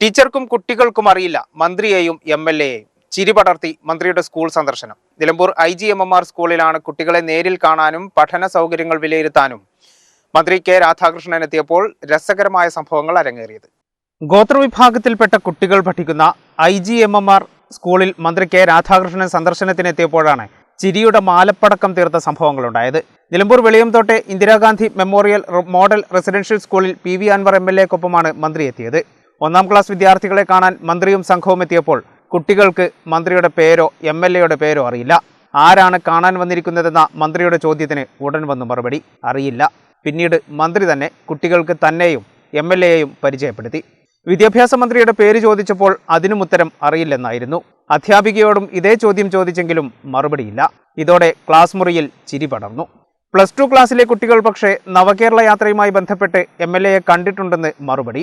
ടീച്ചർക്കും കുട്ടികൾക്കും അറിയില്ല മന്ത്രിയെയും M L എയെയും. ചിരി പടർത്തി മന്ത്രിയുടെ സ്കൂൾ സന്ദർശനം. Nilambur I G M M R സ്കൂളിലാണ് കുട്ടികളെ നേരിൽ കാണാനും പഠന സൗകര്യങ്ങൾ വിലയിരുത്താനും മന്ത്രി കെ രാധാകൃഷ്ണൻ എത്തിയപ്പോൾ രസകരമായ സംഭവങ്ങൾ അരങ്ങേറിയത്. ഗോത്രവിഭാഗത്തിൽപ്പെട്ട കുട്ടികൾ പഠിക്കുന്ന I G M M R സ്കൂളിൽ മന്ത്രി കെ രാധാകൃഷ്ണൻ സന്ദർശനത്തിനെത്തിയപ്പോഴാണ് ചിരിയുടെ മാലപ്പടക്കം തീർത്ത സംഭവങ്ങളുണ്ടായത്. നിലമ്പൂർ വെളിയംതോട്ടെ ഇന്ദിരാഗാന്ധി മെമ്മോറിയൽ മോഡൽ റെസിഡൻഷ്യൽ സ്കൂളിൽ P V Anvar M L എക്കൊപ്പമാണ് മന്ത്രി എത്തിയത് ഒന്നാം ക്ലാസ് വിദ്യാർത്ഥികളെ കാണാൻ മന്ത്രിയും സംഘവും എത്തിയപ്പോൾ കുട്ടികൾക്ക് മന്ത്രിയുടെ പേരോ എം എൽ എയുടെ പേരോ അറിയില്ല. ആരാണ് കാണാൻ വന്നിരിക്കുന്നതെന്ന മന്ത്രിയുടെ ചോദ്യത്തിന് ഉടൻ വന്നു മറുപടി അറിയില്ല. പിന്നീട് മന്ത്രി തന്നെ കുട്ടികൾക്ക് തന്നെയും എം എൽ എയെയും പരിചയപ്പെടുത്തി. വിദ്യാഭ്യാസ മന്ത്രിയുടെ പേര് ചോദിച്ചപ്പോൾ അതിനും ഉത്തരം അറിയില്ലെന്നായിരുന്നു. അധ്യാപികയോടും ഇതേ ചോദ്യം ചോദിച്ചെങ്കിലും മറുപടിയില്ല. ഇതോടെ ക്ലാസ് മുറിയിൽ ചിരി പടർന്നു. പ്ലസ് ടു ക്ലാസ്സിലെ കുട്ടികൾ പക്ഷേ നവകേരള യാത്രയുമായി ബന്ധപ്പെട്ട് എം എൽ എയെ കണ്ടിട്ടുണ്ടെന്ന് മറുപടി.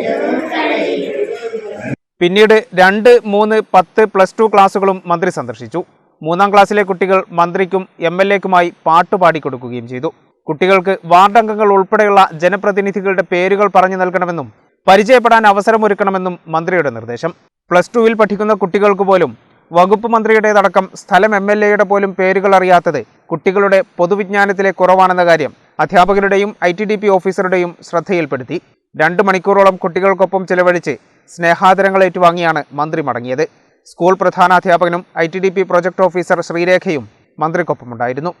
പിന്നീട് രണ്ട് മൂന്ന് പത്ത് പ്ലസ് ടു ക്ലാസ്സുകളും മന്ത്രി സന്ദർശിച്ചു. മൂന്നാം ക്ലാസ്സിലെ കുട്ടികൾ മന്ത്രിക്കും എം എൽ എക്കുമായി പാട്ട് പാടിക്കൊടുക്കുകയും ചെയ്തു. കുട്ടികൾക്ക് വാർഡംഗങ്ങൾ ഉൾപ്പെടെയുള്ള ജനപ്രതിനിധികളുടെ പേരുകൾ പറഞ്ഞു നൽകണമെന്നും പരിചയപ്പെടാൻ അവസരമൊരുക്കണമെന്നും മന്ത്രിയുടെ നിർദ്ദേശം. പ്ലസ് ടുവിൽ പഠിക്കുന്ന കുട്ടികൾക്ക് പോലും വകുപ്പ് മന്ത്രിയുടേതടക്കം സ്ഥലം എം എൽ എയുടെ പോലും പേരുകൾ അറിയാത്തത് കുട്ടികളുടെ പൊതുവിജ്ഞാനത്തിലെ കുറവാണെന്ന കാര്യം അധ്യാപകരുടെയും ഐ ടി ഡി പി ഓഫീസറുടെയും ശ്രദ്ധയിൽപ്പെടുത്തി. രണ്ട് മണിക്കൂറോളം കുട്ടികൾക്കൊപ്പം ചിലവഴിച്ച് സ്നേഹാദരങ്ങൾ ഏറ്റുവാങ്ങിയാണ് മന്ത്രി മടങ്ങിയത്. School പ്രധാനാധ്യാപകനും I T D P project officer ശ്രീരേഖയും മന്ത്രിക്കൊപ്പമുണ്ടായിരുന്നു.